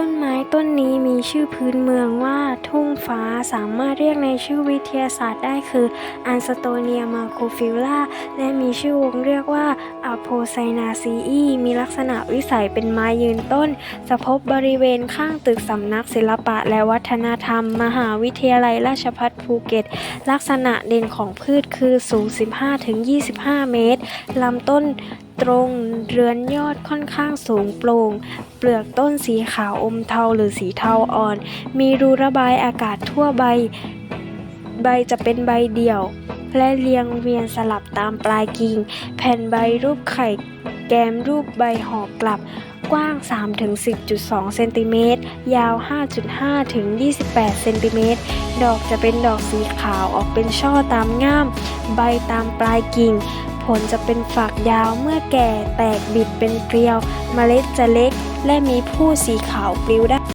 ต้นไม้ต้นนี้มีชื่อพื้นเมืองว่าทุ่งฟ้าสามารถเรียกในชื่อวิทยาศาสตร์ได้คืออันสโตเนียมาโคฟิล l าและมีชื่อวงเรียกว่าอะโพไซนาซีอีมีลักษณะวิสัยเป็นไม้ยืนต้นจะพบบริเวณข้างตึกสำนักศิลปะและวัฒนธรรม มหาวิทยาลัยราชภัฏภูเก็ต ลักษณะเด่นของพืชคือสูง 15-25 เมตรลำต้น ตรง เรือนยอดค่อนข้างสูงโปร่ง เปลือกต้นสีขาวอมเทาหรือสีเทาอ่อน มีรูระบายอากาศทั่วใบ ใบจะเป็นใบเดี่ยว และเรียงเวียนสลับตามปลายกิ่ง แผ่นใบรูปไข่แกมรูปใบหอกลับ กว้าง 3-10.2 เซนติเมตร ยาว 5.5 ถึง 28 เซนติเมตร ดอกจะเป็นดอกสีขาวออกเป็นช่อตามง่าม ใบตามปลายกิ่ง ผลจะเป็นฝักยาวเมื่อแก่แตกบิดเป็นเกลียว เมล็ดจะเล็ก และมีผู้สีขาวปลิวได้